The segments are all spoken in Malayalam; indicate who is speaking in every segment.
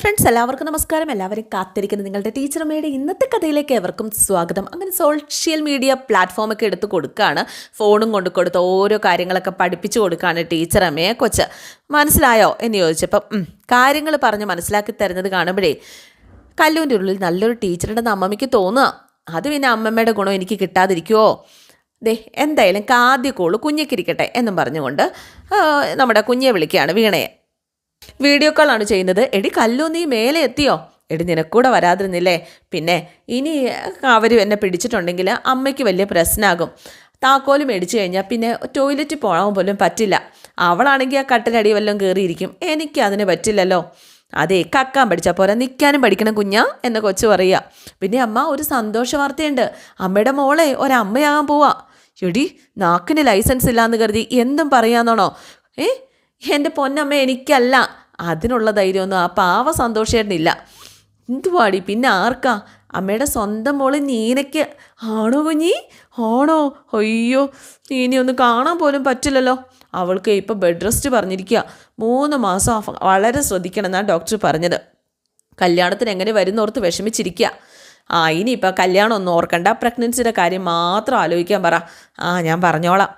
Speaker 1: ഫ്രണ്ട്സ് എല്ലാവർക്കും നമസ്കാരം. എല്ലാവരും കാത്തിരിക്കുന്ന. നിങ്ങളുടെ ടീച്ചറമ്മയുടെ ഇന്നത്തെ കഥയിലേക്ക് എവർക്കും സ്വാഗതം. അങ്ങനെ സോഷ്യൽ മീഡിയ പ്ലാറ്റ്ഫോമൊക്കെ എടുത്ത് കൊടുക്കുകയാണ് ഫോണും കൊണ്ട് കൊടുത്ത് ഓരോ കാര്യങ്ങളൊക്കെ പഠിപ്പിച്ചു കൊടുക്കുകയാണ് ടീച്ചറമ്മയെ കൊച്ച്. മനസ്സിലായോ എന്ന് ചോദിച്ചപ്പം കാര്യങ്ങൾ പറഞ്ഞ് മനസ്സിലാക്കി തരുന്നത് കാണുമ്പോഴേ കല്ലൂന്റെ ഉള്ളിൽ നല്ലൊരു ടീച്ചറുണ്ടെന്ന് അമ്മമ്മയ്ക്ക് തോന്നുക. അത് പിന്നെ അമ്മമ്മയുടെ ഗുണം എനിക്ക് കിട്ടാതിരിക്കുമോ ദേ എന്തായാലും ആദ്യ കോൾ കുഞ്ഞിക്കിരിക്കട്ടെ എന്നും പറഞ്ഞുകൊണ്ട് നമ്മുടെ കുഞ്ഞെ വിളിക്കുകയാണ് വീണയെ. വീഡിയോ കോളാണ് ചെയ്യുന്നത്. എടി കല്ലു നീ മേലെ എത്തിയോ? എടി നിനക്കൂടെ വരാതിരുന്നില്ലേ? പിന്നെ ഇനി അവർ എന്നെ പിടിച്ചിട്ടുണ്ടെങ്കിൽ അമ്മയ്ക്ക് വലിയ പ്രശ്നമാകും താക്കോൽ മേടിച്ചു കഴിഞ്ഞാൽ പിന്നെ ടോയ്ലറ്റ് പോകാൻ പോലും പറ്റില്ല. അവളാണെങ്കിൽ ആ കട്ടിലടി വല്ലതും കയറിയിരിക്കും എനിക്ക് അതിന് പറ്റില്ലല്ലോ. അതെ കക്കാൻ പഠിച്ചാൽ പോരാ. നിൽക്കാനും പഠിക്കണം കുഞ്ഞാ എന്ന് കൊച്ചു പറയുക. പിന്നെ അമ്മ ഒരു സന്തോഷ വാർത്തയുണ്ട്. അമ്മയുടെ മോളെ ഒരമ്മയാകാൻ പോവാ. എടി നാക്കിന് ലൈസൻസ് ഇല്ലാന്ന് കരുതി എന്തും പറയാന്നാണോ? ഏ എന്റെ പൊന്നമ്മ എനിക്കല്ല. അതിനുള്ള ധൈര്യമൊന്നും ആ പാവ സന്തോഷേട്ടനില്ല. എന്തുവാടി? പിന്നെ ആർക്കാ? അമ്മയുടെ സ്വന്തം മോൾ നീനയ്ക്ക് ആണോ കുഞ്ഞി? ആണോ? അയ്യോ ഇനി ഒന്ന് കാണാൻ പോലും പറ്റില്ലല്ലോ. അവൾക്ക് ഇപ്പോൾ ബെഡ് റെസ്റ്റ് പറഞ്ഞിരിക്കുക മൂന്ന് മാസം വളരെ ശ്രദ്ധിക്കണം എന്നാണ് ഡോക്ടർ പറഞ്ഞത്. കല്യാണത്തിന് എങ്ങനെ വരുന്നോർത്ത് വിഷമിച്ചിരിക്കുക ആ ഇനിയിപ്പോൾ കല്യാണം ഒന്നും ഓർക്കണ്ട. പ്രഗ്നൻസിയുടെ കാര്യം മാത്രം ആലോചിക്കാൻ പറ. ആ ഞാൻ പറഞ്ഞോളാം.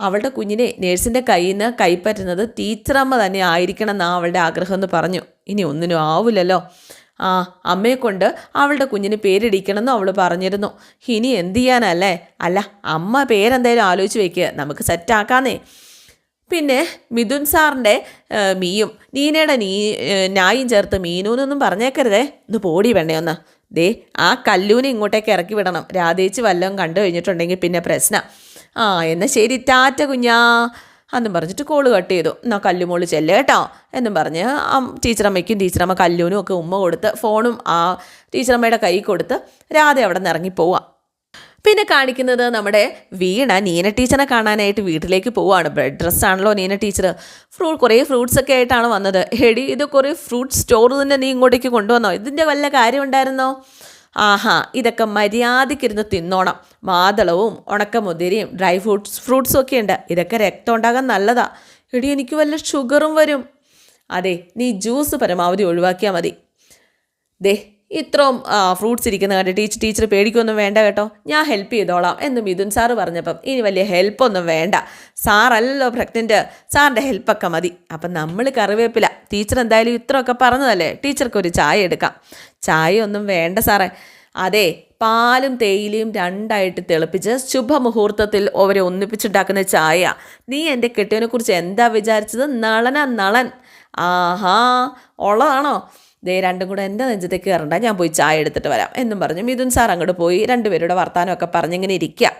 Speaker 1: അവളുടെ കുഞ്ഞിനെ നേഴ്സിന്റെ കയ്യിൽ നിന്ന് കൈപ്പറ്റുന്നത് ടീച്ചറമ്മ തന്നെ ആയിരിക്കണം എന്നാണ് അവളുടെ ആഗ്രഹം എന്ന് പറഞ്ഞു. ഇനി ഒന്നിനും ആവില്ലല്ലോ ആ അമ്മയെ കൊണ്ട് അവളുടെ കുഞ്ഞിന് പേരിടിക്കണമെന്ന് അവൾ പറഞ്ഞിരുന്നു. ഇനി എന്ത് ചെയ്യാനല്ലേ? അല്ല അമ്മ പേരെന്തായാലും ആലോചിച്ച് വെക്കുക നമുക്ക് സെറ്റാക്കാന്നേ പിന്നെ മിഥുൻ സാറിന്റെ മീയും നീനയുടെ നീ നായും ചേർത്ത് മീനു എന്നൊന്നും പറഞ്ഞേക്കരുതേ. ഒന്ന് പോടി വേണ്ടേ ഒന്ന്. ദേ ആ കല്ലൂനെ ഇങ്ങോട്ടേക്ക് ഇറക്കി വിടണം. രാധേച്ച് വല്ലതും കണ്ടു കഴിഞ്ഞിട്ടുണ്ടെങ്കിൽ പിന്നെ പ്രശ്നം. ആ എന്നാൽ ശരി ടാറ്റ കുഞ്ഞാ. എന്നും പറഞ്ഞിട്ട് കോൾ കട്ട് ചെയ്തു. എന്നാൽ കല്ലുമോൾ ചെല്ല് കേട്ടോ. എന്നും പറഞ്ഞ് ആ ടീച്ചറമ്മയ്ക്കും ടീച്ചറമ്മ കല്ലൂനും ഒക്കെ ഉമ്മ കൊടുത്ത് ഫോണും ആ ടീച്ചറമ്മയുടെ കൈ കൊടുത്ത് രാധ അവിടെ നിന്ന് ഇറങ്ങി പോവാം. പിന്നെ കാണിക്കുന്നത് നമ്മുടെ വീണ നീന ടീച്ചറെ കാണാനായിട്ട് വീട്ടിലേക്ക് പോവുകയാണ് ബ്രെഡ് ഡ്രസ്സാണല്ലോ നീന ടീച്ചർ ഫ്രൂ കുറേ ഫ്രൂട്ട്സ് ഒക്കെ ആയിട്ടാണ് വന്നത്. എടി ഇത് കുറേ ഫ്രൂട്ട് സ്റ്റോർ തന്നെ നീ ഇങ്ങോട്ടേക്ക് കൊണ്ടുവന്നോ? ഇതിന്റെ വല്ല കാര്യം ഉണ്ടായിരുന്നോ? ആഹാ ഇതൊക്കെ മര്യാദയ്ക്കിരുന്ന് തിന്നോണം. മാതളവും ഉണക്കമുതിരിയും ഡ്രൈ ഫ്രൂട്ട്സ് ഫ്രൂട്ട്സും ഒക്കെ ഉണ്ട്. ഇതൊക്കെ രക്തം ഉണ്ടാകാൻ നല്ലതാ. എടി എനിക്ക് വല്ല ഷുഗറും വരും. അതെ നീ ജ്യൂസ് പരമാവധി ഒഴിവാക്കിയാൽ മതി. ദേ ഇത്രയും ഫ്രൂട്ട്സ് ഇരിക്കുന്ന കണ്ട് ടീച്ചർ ടീച്ചർ പേടിക്കൊന്നും വേണ്ട കേട്ടോ. ഞാൻ ഹെൽപ്പ് ചെയ്തോളാം എന്ന് മിഥുൻ സാറ് പറഞ്ഞപ്പം ഇനി വലിയ ഹെൽപ്പൊന്നും വേണ്ട. സാറല്ലല്ലോ പ്രഗ്നന്റ് സാറിന്റെ ഹെൽപ്പൊക്കെ മതി. അപ്പം നമ്മൾ കറിവേപ്പില. ടീച്ചർ എന്തായാലും ഇത്രയൊക്കെ പറഞ്ഞതല്ലേ? ടീച്ചർക്കൊരു ചായ എടുക്കാം. ചായ ഒന്നും വേണ്ട സാറേ അതെ പാലും തേയിലയും രണ്ടായിട്ട് തിളപ്പിച്ച് ശുഭമുഹൂർത്തത്തിൽ അവരെ ഒന്നിപ്പിച്ചുണ്ടാക്കുന്ന ചായ. നീ എന്റെ കെട്ടിയവനെ കുറിച്ച് എന്താ വിചാരിച്ചത്? നളന നളൻ. ആഹാ ഉള്ളതാണോ? ദേ രണ്ടും കൂടെ എന്റെ നെഞ്ചത്തേക്ക് കയറണ്ട? ഞാൻ പോയി ചായ എടുത്തിട്ട് വരാം. എന്നും പറഞ്ഞു മിഥുൻ സാർ അങ്ങോട്ട് പോയി രണ്ടുപേരുടെ വർത്താനമൊക്കെ പറഞ്ഞിങ്ങനെ ഇരിക്കുക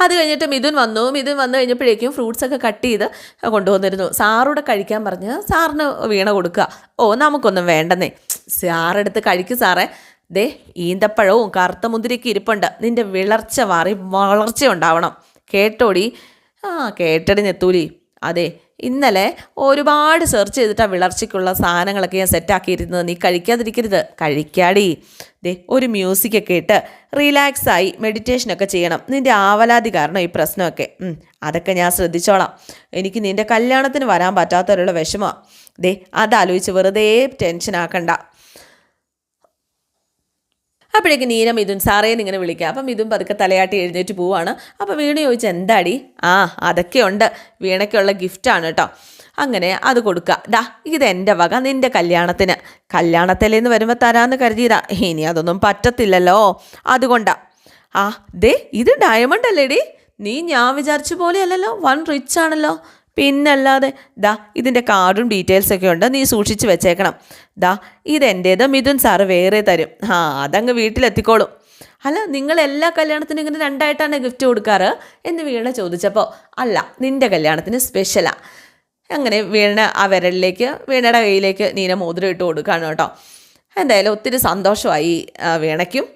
Speaker 1: അത് കഴിഞ്ഞിട്ട് മിഥുൻ വന്നു. മിഥുൻ വന്നു കഴിഞ്ഞപ്പോഴേക്കും ഫ്രൂട്ട്സ് ഒക്കെ കട്ട് ചെയ്ത് കൊണ്ടുവന്നിരുന്നു. സാറൂടെ കഴിക്കാൻ പറഞ്ഞ് സാറിന് വീണ കൊടുക്കുക ഓ നമുക്കൊന്നും വേണ്ടെന്നേ. സാറെടുത്ത് കഴിക്കും സാറേ. ദേ ഈന്തപ്പഴവും കറുത്ത മുന്തിരിക്ക് ഇരിപ്പുണ്ട്. നിന്റെ വിളർച്ച മാറി വളർച്ച ഉണ്ടാവണം കേട്ടോടി? ആ കേട്ടടി നെത്തൂലി. അതെ ഇന്നലെ ഒരുപാട് സെർച്ച് ചെയ്തിട്ടാണ് വിളർച്ചയ്ക്കുള്ള സാധനങ്ങളൊക്കെ ഞാൻ സെറ്റാക്കിയിരുന്നത് നീ കഴിക്കാതിരിക്കരുത്. കഴിക്കാടി. ദേ ഒരു മ്യൂസിക്കൊക്കെ ഇട്ട് റിലാക്സ് ആയി മെഡിറ്റേഷനൊക്കെ ചെയ്യണം. നിന്റെ ആവലാതി കാരണം ഈ പ്രശ്നമൊക്കെ. അതൊക്കെ ഞാൻ ശ്രദ്ധിച്ചോളാം. എനിക്ക് നിന്റെ കല്യാണത്തിന് വരാൻ പറ്റാത്തവരുള്ള വിഷമമാണ് ദേ അതാലോചിച്ച് വെറുതെ ടെൻഷൻ ആക്കണ്ട. അപ്പോഴേക്ക് നീന മിഥുൻ സാറേന്ന് ഇങ്ങനെ വിളിക്കുക അപ്പം മിഥുൻ പതുക്കെ തലയാട്ടി എഴുന്നേറ്റ് പോവാണ് അപ്പോൾ വീണ ചോദിച്ചാൽ എന്താടി? ആ അതൊക്കെ ഉണ്ട്. വീണയ്ക്കുള്ള ഗിഫ്റ്റാണ് കേട്ടോ അങ്ങനെ അത് കൊടുക്കുക ദാ ഇത് എന്റെ വക നിന്റെ കല്യാണത്തിന്. കല്യാണത്തിലേന്ന് വരുമ്പോൾ തരാമെന്ന് കരുതിയതാ. ഇനി അതൊന്നും പറ്റത്തില്ലല്ലോ. അതുകൊണ്ടാ. ആ ദേ ഇത് ഡയമണ്ട് അല്ലേടി? നീ ഞാൻ വിചാരിച്ച പോലെയല്ലല്ലോ വൺ റിച്ച് ആണല്ലോ. പിന്നല്ലാതെ ദാ ഇതിന്റെ കാർഡും ഡീറ്റെയിൽസൊക്കെ ഉണ്ട്. നീ സൂക്ഷിച്ച് വെച്ചേക്കണം. ദാ ഇതെന്റേത് മിഥുൻ സാറ് വേറെ തരും. ആ അതങ്ങ് വീട്ടിലെത്തിക്കോളും. അല്ല നിങ്ങൾ എല്ലാ കല്യാണത്തിനും ഇങ്ങനെ രണ്ടായിട്ടാണ് ഗിഫ്റ്റ് കൊടുക്കാറ്? എന്ന് വീണ ചോദിച്ചപ്പോൾ അല്ല നിന്റെ കല്യാണത്തിന് സ്പെഷ്യലാണ് അങ്ങനെ വീണ ആ വിരലിലേക്ക് വീണയുടെ കയ്യിലേക്ക് നീന മോതിരം ഇട്ട് കൊടുക്കുകയാണ് കേട്ടോ. എന്തായാലും ഒത്തിരി സന്തോഷമായി വീണയ്ക്കും.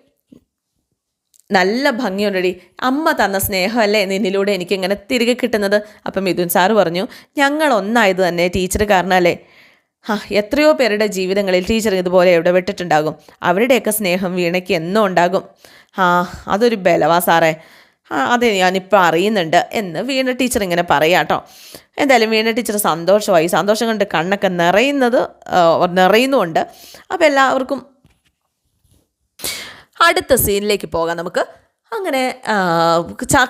Speaker 1: നല്ല ഭംഗിയുണ്ടടി. അമ്മ തന്ന സ്നേഹമല്ലേ നിന്നിലൂടെ എനിക്കിങ്ങനെ തിരികെ കിട്ടുന്നത്? അപ്പം മിഥുൻ സാറ് പറഞ്ഞു ഞങ്ങൾ ഒന്നായത് തന്നെ ടീച്ചർ കാരണമല്ലേ? ആ എത്രയോ പേരുടെ ജീവിതങ്ങളിൽ ടീച്ചർ ഇതുപോലെ ഇടപെട്ടിട്ടുണ്ടാകും അവരുടെയൊക്കെ സ്നേഹം വീണയ്ക്ക് എന്നും ഉണ്ടാകും. ആ അതൊരു ബലവാ സാറേ. ആ, അതെ ഞാനിപ്പോൾ അറിയുന്നുണ്ട് എന്ന് വീണ ടീച്ചർ ഇങ്ങനെ പറയാം കേട്ടോ എന്തായാലും വീണ ടീച്ചർ സന്തോഷമായി. സന്തോഷം കൊണ്ട് കണ്ണൊക്കെ നിറയുന്നത് നിറയുന്നുമുണ്ട്. അപ്പോൾ എല്ലാവർക്കും അടുത്ത സീനിലേക്ക് പോകാം നമുക്ക്. അങ്ങനെ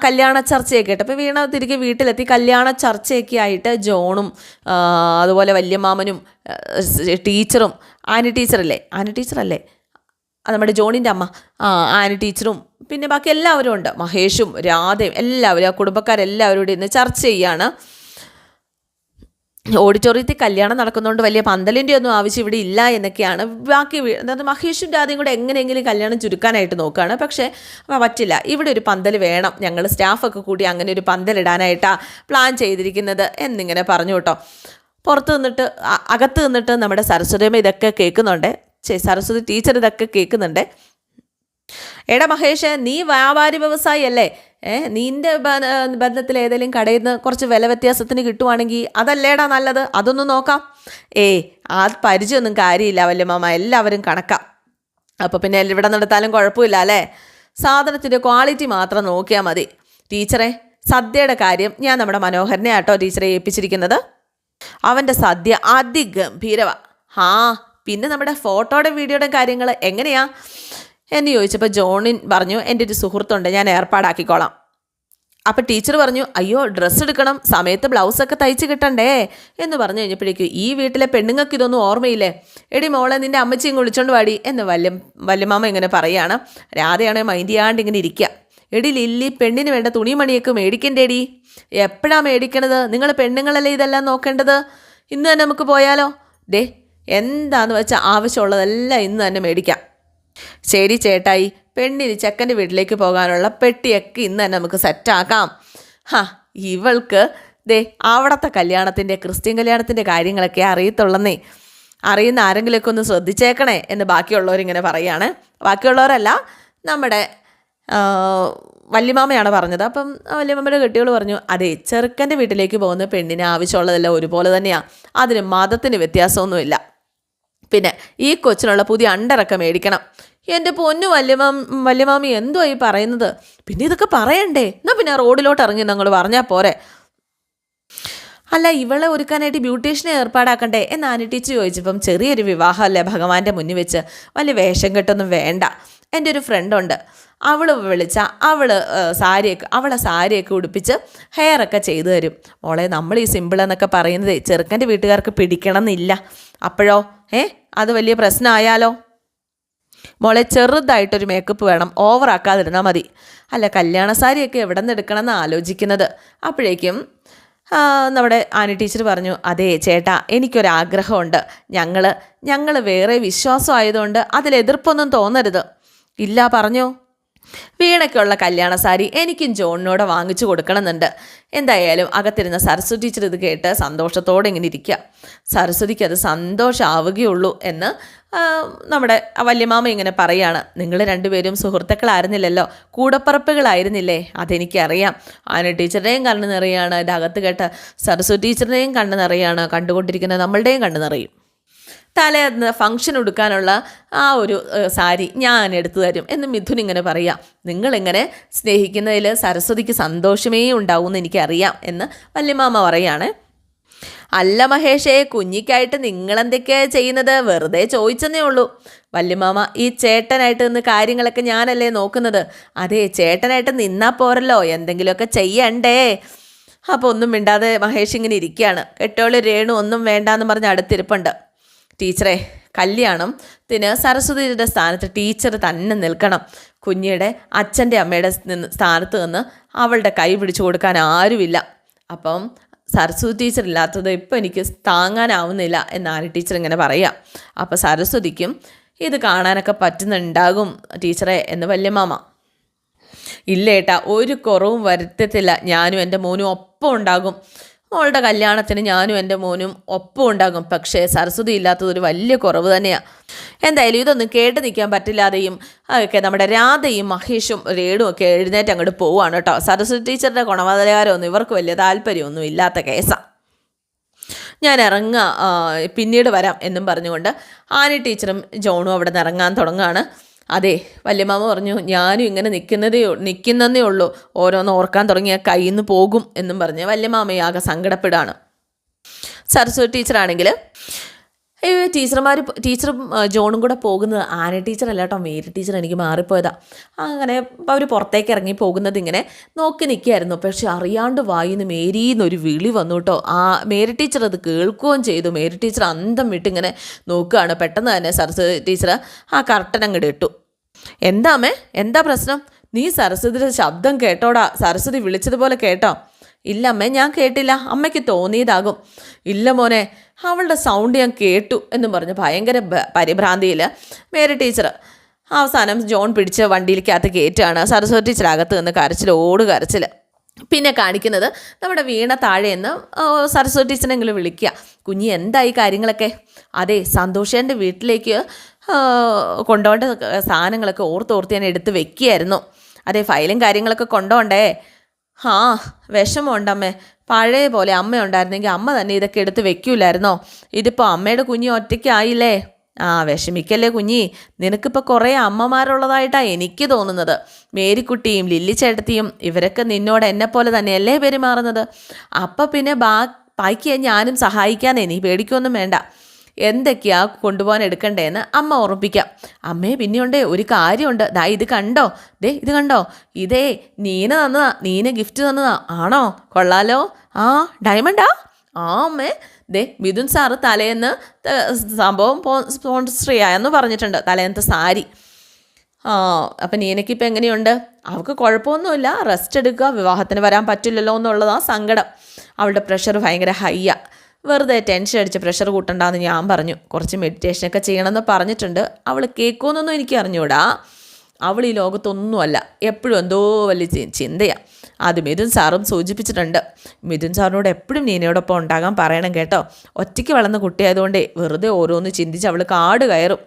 Speaker 1: കല്യാണ ചർച്ചയൊക്കെ ആയിട്ട്. അപ്പോൾ വീണ തിരികെ വീട്ടിലെത്തി. കല്യാണ ചർച്ചയൊക്കെ ആയിട്ട് ജോണും അതുപോലെ വല്യമാമനും ടീച്ചറും ആനി ടീച്ചറല്ലേ? ആനി ടീച്ചറല്ലേ? നമ്മുടെ ജോണിന്റെ അമ്മ. ആ ആനി ടീച്ചറും പിന്നെ ബാക്കി എല്ലാവരും ഉണ്ട്. മഹേഷും രാധയും എല്ലാവരും ആ കുടുംബക്കാരെല്ലാവരും കൂടി ഇന്ന് ചർച്ച ചെയ്യാണ്. ഓഡിറ്റോറിയത്തിൽ കല്യാണം നടക്കുന്നതുകൊണ്ട് വലിയ പന്തലിന്റെ ഒന്നും ആവശ്യം ഇവിടെ ഇല്ല എന്നൊക്കെയാണ്. ബാക്കി അതായത് മഹേഷും രാധയും കൂടെ എങ്ങനെയെങ്കിലും കല്യാണം ചുരുക്കാനായിട്ട് നോക്കുകയാണ് പക്ഷേ പറ്റില്ല. ഇവിടെ ഒരു പന്തൽ വേണം. ഞങ്ങൾ സ്റ്റാഫൊക്കെ കൂടി അങ്ങനെ ഒരു പന്തലിടാനായിട്ടാണ് പ്ലാൻ ചെയ്തിരിക്കുന്നത് എന്നിങ്ങനെ പറഞ്ഞു കേട്ടോ. പുറത്ത് നിന്നിട്ട് അകത്ത് നിന്നിട്ട് നമ്മുടെ സരസ്വതിയമ്മ ഇതൊക്കെ കേൾക്കുന്നുണ്ട്. സരസ്വതി ടീച്ചർ ഇതൊക്കെ കേൾക്കുന്നുണ്ട്. എടാ മഹേഷ് നീ വ്യാപാരി വ്യവസായി അല്ലേ ഏഹ് നിന്റെ ബന്ധത്തിൽ ഏതെങ്കിലും കടയിൽ നിന്ന് കുറച്ച് വില വ്യത്യാസത്തിന് കിട്ടുവാണെങ്കിൽ അതല്ലേടാ നല്ലത്? അതൊന്നും നോക്കാം. ഏ ആ പരിചയമൊന്നും കാര്യമില്ല വല്യമ്മ എല്ലാവരും കണക്കാം. അപ്പോൾ പിന്നെ ഇവിടെ നടത്താലും കുഴപ്പമില്ല അല്ലേ? സാധനത്തിന്റെ ക്വാളിറ്റി മാത്രം നോക്കിയാൽ മതി. ടീച്ചറെ സദ്യയുടെ കാര്യം ഞാൻ നമ്മുടെ മനോഹരനെ ആട്ടോ ടീച്ചറെ ഏൽപ്പിച്ചിരിക്കുന്നത്. അവന്റെ സദ്യ അതിഗംഭീരവാ. ഹാ പിന്നെ നമ്മുടെ ഫോട്ടോയുടെ വീഡിയോയുടെ കാര്യങ്ങൾ എങ്ങനെയാ? എന്ന് ചോദിച്ചപ്പോൾ ജോണിൻ പറഞ്ഞു എന്റെ ഒരു സുഹൃത്തുണ്ട് ഞാൻ ഏർപ്പാടാക്കിക്കോളാം. അപ്പോൾ ടീച്ചർ പറഞ്ഞു അയ്യോ ഡ്രസ്സ് എടുക്കണം സമയത്ത് ബ്ലൗസൊക്കെ തയ്ച്ച് കിട്ടണ്ടേ? എന്ന് പറഞ്ഞു കഴിഞ്ഞപ്പോഴേക്കും ഈ വീട്ടിലെ പെണ്ണുങ്ങൾക്ക് ഇതൊന്നും ഓർമ്മയില്ലേ? എടി മോളെ നിന്റെ അമ്മച്ചിയും വിളിച്ചോണ്ട് വാടി. എന്ന് വല്യം വല്യമാമ ഇങ്ങനെ പറയുകയാണ് രാധയാണെ മൈൻഡ് ചെയ്യാണ്ട് ഇങ്ങനെ ഇരിക്കുക എടി ലില്ലി പെണ്ണിന് വേണ്ട തുണിമണിയൊക്കെ മേടിക്കണ്ടേടി. എപ്പോഴാണ് മേടിക്കണത്? നിങ്ങൾ പെണ്ണുങ്ങളല്ലേ ഇതെല്ലാം നോക്കേണ്ടത്? ഇന്ന് തന്നെ നമുക്ക് പോയാലോ? ദേ എന്താന്ന് വെച്ചാൽ ആവശ്യമുള്ളതെല്ലാം ഇന്ന് തന്നെ മേടിക്കാം. ശരി ചേട്ടായി പെണ്ണിന് ചെക്കന്റെ വീട്ടിലേക്ക് പോകാനുള്ള പെട്ടിയൊക്കെ ഇന്ന് തന്നെ നമുക്ക് സെറ്റാക്കാം ഹാ ഇവൾക്ക് ദേ അവിടുത്തെ കല്യാണത്തിന്റെ ക്രിസ്ത്യൻ കല്യാണത്തിന്റെ കാര്യങ്ങളൊക്കെ അറിയത്തുള്ളന്നേ. അറിയുന്ന ആരെങ്കിലുമൊക്കെ ഒന്ന് ശ്രദ്ധിച്ചേക്കണേ എന്ന് ബാക്കിയുള്ളവരിങ്ങനെ പറയുകയാണ് ബാക്കിയുള്ളവരല്ല നമ്മുടെ വല്യമാമയാണ് പറഞ്ഞത്. അപ്പം വല്യമാമയുടെ കെട്ടികൾ പറഞ്ഞു അതെ ചെറുക്കന്റെ വീട്ടിലേക്ക് പോകുന്ന പെണ്ണിന് ആവശ്യമുള്ളതെല്ലാം ഒരുപോലെ തന്നെയാണ് അതിന് മതത്തിന് വ്യത്യാസമൊന്നുമില്ല. പിന്നെ ഈ കൊച്ചിനുള്ള പുതിയ അണ്ടറൊക്കെ മേടിക്കണം. എന്റെ പൊന്നു വല്യമാം വല്യമാമി എന്തോ ഈ പറയുന്നത്? പിന്നെ ഇതൊക്കെ പറയണ്ടേ? എന്നാൽ പിന്നെ റോഡിലോട്ട് ഇറങ്ങി നിങ്ങൾ പറഞ്ഞാൽ പോരെ. അല്ല ഇവളെ ഒരുക്കാനായിട്ട് ബ്യൂട്ടീഷ്യനെ ഏർപ്പാടാക്കണ്ടേ? എന്ന് ആനി ടീച്ചർ ചോദിച്ചപ്പം ചെറിയൊരു വിവാഹമല്ലേ ഭഗവാന്റെ മുന്നിൽ വെച്ച്? വലിയ വേഷം കെട്ടൊന്നും വേണ്ട. എന്റെ ഒരു ഫ്രണ്ടുണ്ട് അവൾ വിളിച്ച അവൾ സാരിയൊക്കെ അവളെ സാരിയൊക്കെ ഉടുപ്പിച്ച് ഹെയറൊക്കെ ചെയ്തു തരും. മോളെ നമ്മൾ ഈ സിമ്പിൾ എന്നൊക്കെ പറയുന്നത് ചെറുക്കന്റെ വീട്ടുകാർക്ക് പിടിക്കണം എന്നില്ല അപ്പോഴോ? ഏ? അത് വലിയ പ്രശ്നമായാലോ? മോളെ ചെറുതായിട്ടൊരു മേക്കപ്പ് വേണം. ഓവറാക്കാതിരുന്നാൽ മതി. അല്ല കല്യാണ സാരിയൊക്കെ എവിടെ നിന്ന് എടുക്കണം എന്ന് ആലോചിക്കുന്നത്. അപ്പോഴേക്കും നമ്മുടെ ആനി ടീച്ചർ പറഞ്ഞു അതെ ചേട്ടാ എനിക്കൊരാഗ്രഹമുണ്ട്. ഞങ്ങൾ ഞങ്ങൾ വേറെ വിശ്വാസമായതുകൊണ്ട് അതിൽ എതിർപ്പൊന്നും തോന്നരുത്. ഇല്ല പറഞ്ഞോ. വീണയ്ക്കുള്ള കല്യാണ സാരി എനിക്കും ജോണിനോട് വാങ്ങിച്ചു കൊടുക്കണമെന്നുണ്ട്. എന്തായാലും അകത്തിരുന്ന സരസ്വതി ടീച്ചർ ഇത് കേട്ട് സന്തോഷത്തോടെ ഇങ്ങനെ ഇരിക്കുക. സരസ്വതിക്ക് അത് സന്തോഷമാവുകയുള്ളൂ എന്ന് നമ്മുടെ വല്യമാമ ഇങ്ങനെ പറയാണ്. നിങ്ങൾ രണ്ടുപേരും സുഹൃത്തുക്കളായിരുന്നില്ലല്ലോ. കൂടപ്പറപ്പുകളായിരുന്നില്ലേ? അതെനിക്കറിയാം. ആന ടീച്ചറിനെയും കണ്ണു നിറയാണ്. അതിന്റെ അകത്ത് കേട്ട സരസ്വതി ടീച്ചറിനെയും കണ്ണു നിറയാണ്. കണ്ടുകൊണ്ടിരിക്കുന്ന നമ്മളുടെയും കണ്ണു നിറയും. തലേന്ന് ഫംഗ്ഷൻ എടുക്കാനുള്ള ആ ഒരു സാരി ഞാൻ എടുത്തു തരും എന്ന് മിഥുൻ ഇങ്ങനെ പറയാം. നിങ്ങളിങ്ങനെ സ്നേഹിക്കുന്നതിൽ സരസ്വതിക്ക് സന്തോഷമേ ഉണ്ടാവുമെന്ന് എനിക്കറിയാം എന്ന് വല്യമാമ പറയാണ്. അല്ല മഹേഷേ കുഞ്ഞിക്കായിട്ട് നിങ്ങളെന്തൊക്കെയാ ചെയ്യുന്നത്? വെറുതെ ചോദിച്ചെന്നേ ഉള്ളൂ. വല്യമാമ ഈ ചേട്ടനായിട്ട് നിന്ന് കാര്യങ്ങളൊക്കെ ഞാനല്ലേ നോക്കുന്നത്? അതെ ചേട്ടനായിട്ട് നിന്നാ പോരല്ലോ എന്തെങ്കിലുമൊക്കെ ചെയ്യണ്ടേ? അപ്പോൾ ഒന്നും മിണ്ടാതെ മഹേഷ് ഇങ്ങനെ ഇരിക്കുകയാണ്. കെട്ടോളി രേണു ഒന്നും വേണ്ടാന്ന് പറഞ്ഞ് അടുത്തിരിപ്പുണ്ട്. ടീച്ചറെ കല്യാണം ത്തിന് സരസ്വതിയുടെ സ്ഥാനത്ത് ടീച്ചർ തന്നെ നിൽക്കണം. കുഞ്ഞിയുടെ അച്ഛന്റെ അമ്മയുടെ നിന്ന് സ്ഥാനത്ത് നിന്ന് അവളുടെ കൈ പിടിച്ചു കൊടുക്കാൻ ആരുമില്ല. അപ്പം സരസ്വതി ടീച്ചർ ഇല്ലാത്തത് ഇപ്പം എനിക്ക് താങ്ങാനാവുന്നില്ല എന്ന് ടീച്ചർ ഇങ്ങനെ പറയാം അപ്പോൾ സരസ്വതിക്കും ഇത് കാണാനൊക്കെ പറ്റുന്നുണ്ടാകും ടീച്ചറെ എന്ന് വല്യമാമ ഇല്ലേട്ടാ ഒരു കുറവും വരുത്തത്തില്ല. ഞാനും എന്റെ മോനും ഒപ്പം ഉണ്ടാകും. മോളുടെ കല്യാണത്തിന് ഞാനും എന്റെ മോനും ഒപ്പം ഉണ്ടാകും. പക്ഷേ സരസ്വതി ഇല്ലാത്തതൊരു വലിയ കുറവ് തന്നെയാണ് എന്തായാലും ഇതൊന്നും കേട്ട് നിൽക്കാൻ പറ്റില്ലാതെയും ഒക്കെ നമ്മുടെ രാധയും മഹേഷും രേണും ഒക്കെ എഴുന്നേറ്റ് അങ്ങോട്ട് പോവുകയാണ് കേട്ടോ. സരസ്വതി ടീച്ചറുടെ ഗുണവതകാരമൊന്നും ഇവർക്ക് വലിയ താല്പര്യമൊന്നും ഇല്ലാത്ത കേസാണ് ഞാൻ ഇറങ്ങാം പിന്നീട് വരാം എന്നും പറഞ്ഞുകൊണ്ട് ആനി ടീച്ചറും ജോണും അവിടെ നിന്ന് ഇറങ്ങാൻ തുടങ്ങുകയാണ്. അതെ വല്യമാമ പറഞ്ഞു ഞാനും ഇങ്ങനെ നിൽക്കുന്നതേ നിൽക്കുന്നതേ ഉള്ളൂ. ഓരോന്ന് ഓർക്കാൻ തുടങ്ങിയ കയ്യിൽ നിന്ന് പോകും എന്നും പറഞ്ഞ് വല്യമാമയാകെ സങ്കടപ്പെടാണ് സരസ്വതി ടീച്ചറാണെങ്കിൽ ടീച്ചർമാർ ടീച്ചറും ജോണും കൂടെ പോകുന്നത് ആന ടീച്ചറല്ല കേട്ടോ മേരി ടീച്ചർ എനിക്ക് മാറിപ്പോയതാ. അങ്ങനെ അവർ പുറത്തേക്ക് ഇറങ്ങി പോകുന്നത് ഇങ്ങനെ നോക്കി നിൽക്കുകയായിരുന്നു. പക്ഷെ അറിയാണ്ട് വായിന്ന് മേരിന്നൊരു വിളി വന്നു കേട്ടോ. ആ മേരി ടീച്ചർ അത് കേൾക്കുകയും ചെയ്തു. മേരി ടീച്ചർ അന്തം വിട്ട് ഇങ്ങനെ നോക്കുകയാണ്. പെട്ടെന്ന് തന്നെ സരസ്വതി ടീച്ചർ ആ കർട്ടൻ അങ്ങോട്ട് ഇട്ടു. എന്താ അമ്മേ എന്താ പ്രശ്നം? നീ സരസ്വതിയുടെ ശബ്ദം കേട്ടോടാ. സരസ്വതി വിളിച്ചതുപോലെ കേട്ടോ. ഇല്ല അമ്മേ ഞാൻ കേട്ടില്ല. അമ്മയ്ക്ക് തോന്നിയതാകും. ഇല്ല മോനെ അവളുടെ സൗണ്ട് ഞാൻ കേട്ടു എന്ന് പറഞ്ഞ് ഭയങ്കര പരിഭ്രാന്തിയിൽ മേരി ടീച്ചർ. അവസാനം ജോൺ പിടിച്ച് വണ്ടിയിലേക്കകത്ത് കയറ്റുകയാണ് സരസ്വതി ടീച്ചർ അകത്ത് നിന്ന് കരച്ചിൽ ഓട് കരച്ചിൽ പിന്നെ കാണിക്കുന്നത് നമ്മുടെ വീണ താഴെ നിന്ന് ആ, സരസ്വതി ടീച്ചറെങ്കിലും വിളിക്കുക. കുഞ്ഞി എന്തായി കാര്യങ്ങളൊക്കെ? അതെ സന്തോഷേന്റെ വീട്ടിലേക്ക് കൊണ്ടുപോകേണ്ട സാധനങ്ങളൊക്കെ ഓർത്തോർത്ത് ഞാൻ എടുത്ത് വെക്കുകയായിരുന്നു. അതെ ഫയലും കാര്യങ്ങളൊക്കെ കൊണ്ടുപോണ്ടേ ആ വിഷമമുണ്ടമ്മേ. പഴയ പോലെ അമ്മ ഉണ്ടായിരുന്നെങ്കിൽ അമ്മ തന്നെ ഇതൊക്കെ എടുത്ത് വെക്കൂലായിരുന്നോ? ഇതിപ്പോൾ അമ്മയുടെ കുഞ്ഞ് ഒറ്റയ്ക്കായില്ലേ? ആ വിഷമിക്കല്ലേ കുഞ്ഞി? നിനക്കിപ്പോൾ കുറേ അമ്മമാരുള്ളതായിട്ടാണ് എനിക്ക് തോന്നുന്നത്. മേരിക്കുട്ടിയും ലില്ലി ചേട്ടത്തിയും ഇവരൊക്കെ നിന്നോട് എന്നെ പോലെ തന്നെയല്ലേ പെരുമാറുന്നത്? അപ്പം പിന്നെ ബാ ബാക്കിയെ ഞാനും സഹായിക്കാനേ നീ പേടിക്കൊന്നും വേണ്ട. എന്തൊക്കെയാ കൊണ്ടുപോകാൻ എടുക്കണ്ടേന്ന് അമ്മ ഓർമ്മിപ്പിക്കാം അമ്മേ പിന്നെയുണ്ടേ ഒരു കാര്യമുണ്ട്. ദാ ഇത് കണ്ടോ? ദേ ഇത് കണ്ടോ? ഇതേ നീന തന്നതാ നീന ഗിഫ്റ്റ് തന്നതാ. ആണോ? കൊള്ളാലോ. ആ ഡയമണ്ടാ ആ? അമ്മേ. ദേ മിഥുൻ സാറ് തലേന്ന് സംഭവം സ്പോൺസർ ചെയ്യാമെന്ന് പറഞ്ഞിട്ടുണ്ട്. തലേന്നത്തെ സാരി. ആ അപ്പം നീനയ്ക്ക് ഇപ്പം എങ്ങനെയുണ്ട്? അവൾക്ക് കുഴപ്പമൊന്നുമില്ല. റെസ്റ്റ് എടുക്കുക. വിവാഹത്തിന് വരാൻ പറ്റില്ലല്ലോ എന്നുള്ളതാണ് സങ്കടം. അവളുടെ പ്രഷർ ഭയങ്കര ഹൈയാ വെറുതെ ടെൻഷൻ അടിച്ച് പ്രഷർ കൂട്ടണ്ടെന്ന് ഞാൻ പറഞ്ഞു. കുറച്ച് മെഡിറ്റേഷനൊക്കെ ചെയ്യണമെന്ന് പറഞ്ഞിട്ടുണ്ട്. അവൾ കേൾക്കുമെന്നൊന്നും എനിക്ക് അറിഞ്ഞൂടാ. അവൾ ഈ ലോകത്തൊന്നുമല്ല. എപ്പോഴും എന്തോ വലിയ ചിന്തയാണ് ചിന്തയാ. അത് മിഥുൻ സാറും സൂചിപ്പിച്ചിട്ടുണ്ട്. മിഥുൻ സാറിനോട് എപ്പോഴും നീനയോടൊപ്പം ഉണ്ടാകാൻ പറയണം കേട്ടോ. ഒറ്റയ്ക്ക് വളർന്ന കുട്ടിയായതുകൊണ്ടേ വെറുതെ ഓരോന്ന് ചിന്തിച്ച് അവൾ കാട് കയറും.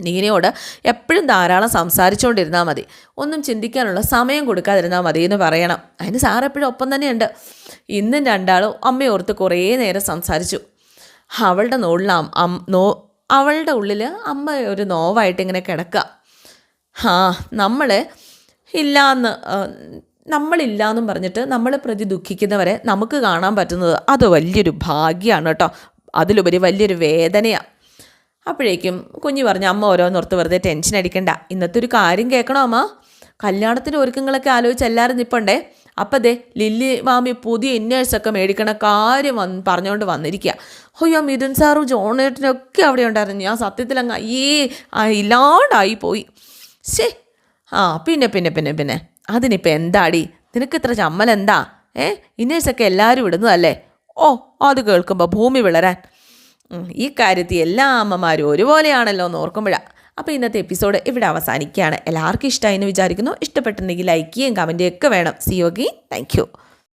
Speaker 1: നീനയോട് എപ്പോഴും ധാരാളം സംസാരിച്ചുകൊണ്ടിരുന്നാൽ മതി. ഒന്നും ചിന്തിക്കാനുള്ള സമയം കൊടുക്കാതിരുന്നാൽ മതി എന്ന് പറയണം. അതിന് സാർ എപ്പോഴും ഒപ്പം തന്നെയുണ്ട്. ഇന്നും രണ്ടാളും അമ്മയോർത്ത് കുറേ നേരം സംസാരിച്ചു. അവളുടെ നോളിൽ നോ അവളുടെ ഉള്ളിൽ അമ്മ ഒരു നോവായിട്ട് ഇങ്ങനെ കിടക്കുക. ആ നമ്മൾ ഇല്ലാന്ന് നമ്മളില്ലാന്നും പറഞ്ഞിട്ട് നമ്മളെ പ്രതി ദുഃഖിക്കുന്നവരെ നമുക്ക് കാണാൻ പറ്റുന്നത് അത് വലിയൊരു ഭാഗ്യമാണ് കേട്ടോ. അതിലുപരി വലിയൊരു വേദനയാണ് അപ്പോഴേക്കും കുഞ്ഞു പറഞ്ഞു അമ്മ ഓരോന്നോർത്ത് വെറുതെ ടെൻഷൻ അടിക്കണ്ട. ഇന്നത്തെ ഒരു കാര്യം കേൾക്കണോ അമ്മ? കല്യാണത്തിന്റെ ഒരുക്കങ്ങളൊക്കെ ആലോചിച്ച് എല്ലാവരും നിൽപ്പണ്ടേ അപ്പം ദേ ലില്ലി മാമി പുതിയ ഇന്നേഴ്സൊക്കെ മേടിക്കണ കാര്യം വന്ന് പറഞ്ഞുകൊണ്ട് വന്നിരിക്കുക അയ്യോ മിഥുൻ സാറും ജോണേട്ടനൊക്കെ അവിടെ ഉണ്ടായിരുന്നു. ഞാൻ സത്യത്തിൽ അങ്ങ് ഈ ഇല്ലാണ്ടായി പോയി. ശേ ആ പിന്നെ പിന്നെ പിന്നെ പിന്നെ. അതിനിപ്പോൾ എന്താടി? നിനക്ക് ഇത്ര ചമ്മലെന്താ? ഏ? ഇന്നേഴ്സൊക്കെ എല്ലാവരും ഇടുന്നതല്ലേ? ഓ അത് കേൾക്കുമ്പോൾ ഭൂമി വിളരാൻ. ഈ കാര്യത്തിൽ എല്ലാ അമ്മമാരും ഒരുപോലെയാണല്ലോ എന്ന് ഓർക്കുമ്പോഴാണ് അപ്പോൾ ഇന്നത്തെ എപ്പിസോഡ് ഇവിടെ അവസാനിക്കുകയാണ്. എല്ലാവർക്കും ഇഷ്ടമായി എന്ന് വിചാരിക്കുന്നു. ഇഷ്ടപ്പെട്ടിട്ടുണ്ടെങ്കിൽ ലൈക്ക് ചെയ്യുകയും കമന്റ് ഒക്കെ വേണം. സി യോഗി താങ്ക്